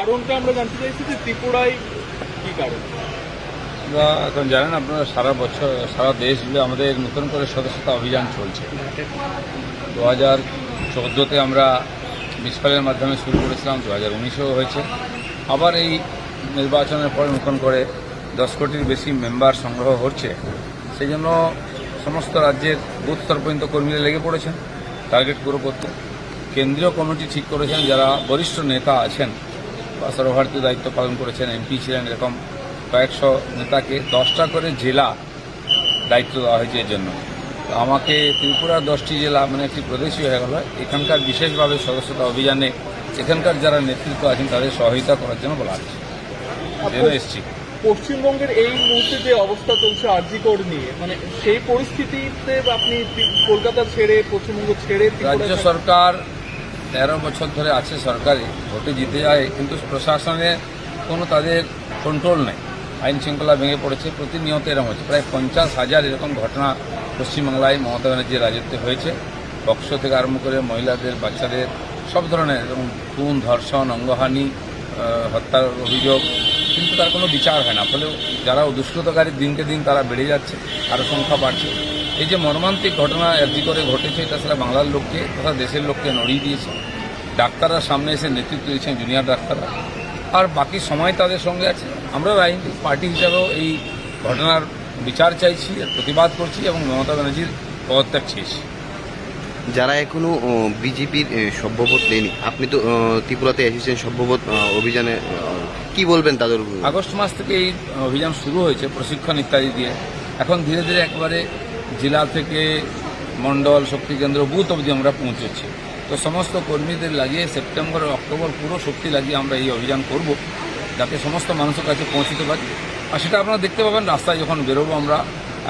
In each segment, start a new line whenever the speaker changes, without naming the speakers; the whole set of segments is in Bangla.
কারণটা আমরা জানতে চাইছি যে ত্রিপুরায় কি কারণ?
এখন জানেন, আপনারা সারা বছর, সারা দেশ জুড়ে আমাদের নতুন করে সদস্যতা অভিযান চলছে। দু হাজার চোদ্দোতে আমরা মিসফালের মাধ্যমে শুরু করেছিলাম, দু হাজার উনিশেও হয়েছে। আবার এই নির্বাচনের পর নতুন করে দশ কোটির বেশি মেম্বার সংগ্রহ হচ্ছে। সেই জন্য সমস্ত রাজ্যের বুথ স্তর পর্যন্ত কর্মীরা লেগে পড়েছেন। টার্গেট পুরো করতে। কেন্দ্রীয় কমিটি ঠিক করেছেন, যারা বরিষ্ঠ নেতা আছেন সর্বভারতীয় দায়িত্ব পালন করেছেন এমপি ছিলেন এরকম কয়েকশো নেতাকে দশটা করে জেলা দায়িত্ব দেওয়া হয়েছে এর জন্য। তো আমাকে ত্রিপুরার দশটি জেলা মানে একটি প্রদেশই হয়ে গেল এখানকার বিশেষভাবে সদস্যতা অভিযানে এখানকার যারা নেতৃত্ব আছেন তাদের সহযোগিতা করার জন্য বলা হচ্ছে। জেনে এসছি।
পশ্চিমবঙ্গের এই মুহূর্তে যে অবস্থা চলছে আরজিকর নিয়ে মানে সেই পরিস্থিতিতে আপনি কলকাতা ছেড়ে পশ্চিমবঙ্গ ছেড়ে
রাজ্য সরকার তেরো বছর ধরে আছে সরকারি ভোটে জিতে যায়, কিন্তু প্রশাসনে কোনো তাদের কন্ট্রোল নেই। আইন শৃঙ্খলা ভেঙে পড়েছে, প্রতিনিয়ত এরকম হচ্ছে। প্রায় পঞ্চাশ হাজার এরকম ঘটনা পশ্চিমবাংলায় মমতা ব্যানার্জির রাজত্বে হয়েছে। বক্স থেকে আরম্ভ করে মহিলাদের, বাচ্চাদের, সব ধরনের এরকম খুন, ধর্ষণ, অঙ্গহানি হত্যার অভিযোগ, কিন্তু তার কোনো বিচার হয় না। ফলে যারা দুষ্কৃতকারী দিনকে দিন তারা বেড়ে যাচ্ছে, আরও সংখ্যা বাড়ছে। এই যে মর্মান্তিক ঘটনা এরজি করে ঘটেছে এটা বাংলার লোককে তথা দেশের লোককে নড়িয়ে দিয়েছে। ডাক্তাররা সামনে এসে নেতৃত্ব দিয়েছেন জুনিয়র ডাক্তাররা। আর বাকি সময় তাদের সঙ্গে আছে। আমরা রাজনৈতিক পার্টি হিসাবেও এই ঘটনার বিচার চাইছি প্রতিবাদ করছি এবং মমতা ব্যানার্জির পদত্যাগ চেয়েছি।
যারা এখনও বিজেপির সভ্যবোধ নেয়নি আপনি তো ত্রিপুরাতে এসেছেন সভ্যবোধ অভিযানে কি বলবেন তাদের
আগস্ট মাস থেকে এই অভিযান শুরু হয়েছে প্রশিক্ষণ ইত্যাদি দিয়ে। এখন ধীরে ধীরে একবারে জেলা থেকে মণ্ডল শক্তি কেন্দ্র বুথ অবধি আমরা পৌঁছেছি তো সমস্ত কর্মীদের লাগিয়ে সেপ্টেম্বর অক্টোবর পুরো শক্তি লাগিয়ে আমরা এই অভিযান করব যাতে সমস্ত মানুষের কাছে পৌঁছতে পারি আর সেটা আপনারা দেখতে পাবেন রাস্তায় যখন বেরোবো আমরা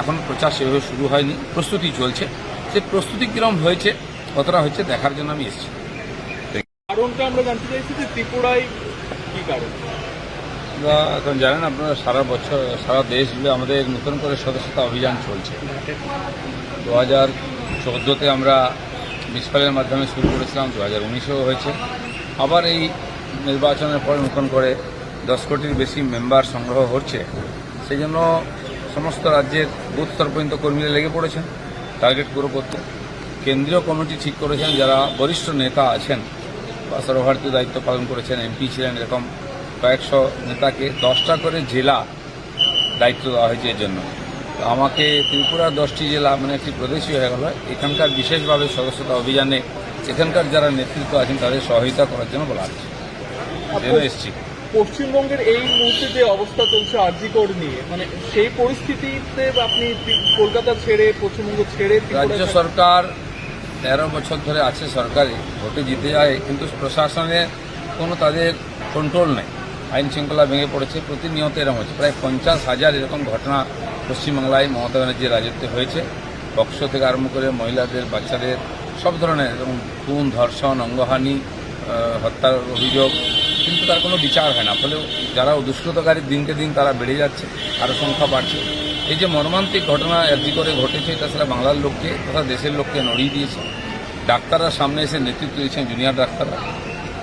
এখন প্রচার সেভাবে শুরু হয়নি প্রস্তুতি চলছে সে প্রস্তুতি কীরকম হয়েছে কতটা হয়েছে দেখার জন্য আমি এসেছি
কারণটা আমরা জানতে চাইছি যে ত্রিপুরায় কি কারণ?
আমরা এখন জানেন, আপনারা সারা বছর, সারা দেশ জুড়ে আমাদের নতুন করে সদস্যতা অভিযান চলছে। দু হাজার চোদ্দোতে আমরা মিসফালের মাধ্যমে শুরু করেছিলাম, দু হাজার উনিশেও হয়েছে। আবার এই নির্বাচনের পর নতুন করে দশ কোটির বেশি মেম্বার সংগ্রহ হচ্ছে। সেই জন্য সমস্ত রাজ্যের বুথ স্তর পর্যন্ত কর্মীরা লেগে পড়েছেন, টার্গেট পুরো করতে। কেন্দ্রীয় কমিটি ঠিক করেছেন, যারা বরিষ্ঠ নেতা আছেন, বা সর্বভারতীয় দায়িত্ব পালন করেছেন, এমপি ছিলেন এরকম কয়েকশো নেতাকে দশটা করে জেলা দায়িত্ব দেওয়া হয়েছে এর জন্য। তো আমাকে ত্রিপুরার দশটি জেলা মানে একটি প্রদেশই হয়ে গেল। এখানকার বিশেষভাবে সদস্যতা অভিযানে এখানকার যারা নেতৃত্ব আছেন তাদের সহযোগিতা করার জন্য বলা হচ্ছে। এসছি।
পশ্চিমবঙ্গের এই মুহূর্তে যে অবস্থা চলছে আরজিকর নিয়ে মানে সেই পরিস্থিতিতে আপনি কলকাতা ছেড়ে পশ্চিমবঙ্গ ছেড়ে
রাজ্য সরকার তেরো বছর ধরে আছে সরকারি ভোটে জিতে যায় কিন্তু প্রশাসনে কোনো তাদের কন্ট্রোল নেই। আইন শৃঙ্খলা ভেঙে পড়েছে, প্রতিনিয়ত এরকম হচ্ছে। প্রায় পঞ্চাশ হাজার এরকম ঘটনা পশ্চিমবাংলায় মমতা ব্যানার্জির রাজত্বে হয়েছে। বক্স থেকে আরম্ভ করে মহিলাদের, বাচ্চাদের, সব ধরনের এরকম খুন, ধর্ষণ, অঙ্গহানি হত্যার অভিযোগ, কিন্তু তার কোনো বিচার হয় না। ফলে যারা দুষ্কৃতকারী দিনকে দিন তারা বেড়ে যাচ্ছে আরও সংখ্যা বাড়ছে। এই যে মর্মান্তিক ঘটনা এরজি করে ঘটেছে, এটা বাংলার লোককে তথা দেশের লোককে নড়িয়ে দিয়েছে। ডাক্তাররা সামনে এসে নেতৃত্ব দিয়েছেন, জুনিয়র ডাক্তাররা।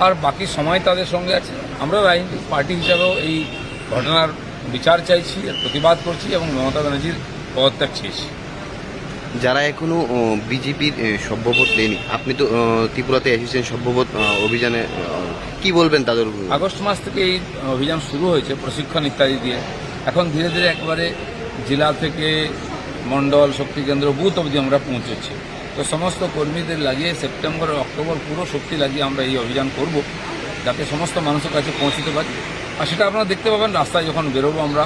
আর বাকি সময় তাদের সঙ্গে আছে। আমরাও রাজনৈতিক পার্টি হিসাবেও এই ঘটনার বিচার চাইছি প্রতিবাদ করছি এবং মমতা ব্যানার্জির পদত্যাগ চেয়েছি।
যারা এখনও বিজেপির সভ্যবোধ নেয়নি আপনি তো ত্রিপুরাতে এসেছেন সভ্যবোধ অভিযানে কি বলবেন তাদের
আগস্ট মাস থেকে এই অভিযান শুরু হয়েছে প্রশিক্ষণ ইত্যাদি দিয়ে। এখন ধীরে ধীরে একবারে জেলা থেকে মণ্ডল শক্তি কেন্দ্র বুথ অবধি আমরা পৌঁছেছি। তো সমস্ত কর্মীদের লাগিয়ে সেপ্টেম্বর অক্টোবর পুরো শক্তি লাগিয়ে আমরা এই অভিযান করব, যাতে সমস্ত মানুষের কাছে পৌঁছতে পারি। আর সেটা আপনারা দেখতে পাবেন, রাস্তায় যখন বেরোবো আমরা,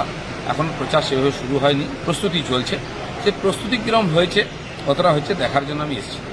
এখন প্রচার সেভাবে শুরু হয়নি, প্রস্তুতি চলছে। সে প্রস্তুতি কীরকম হয়েছে, কতটা হয়েছে দেখার জন্য আমি এসেছি।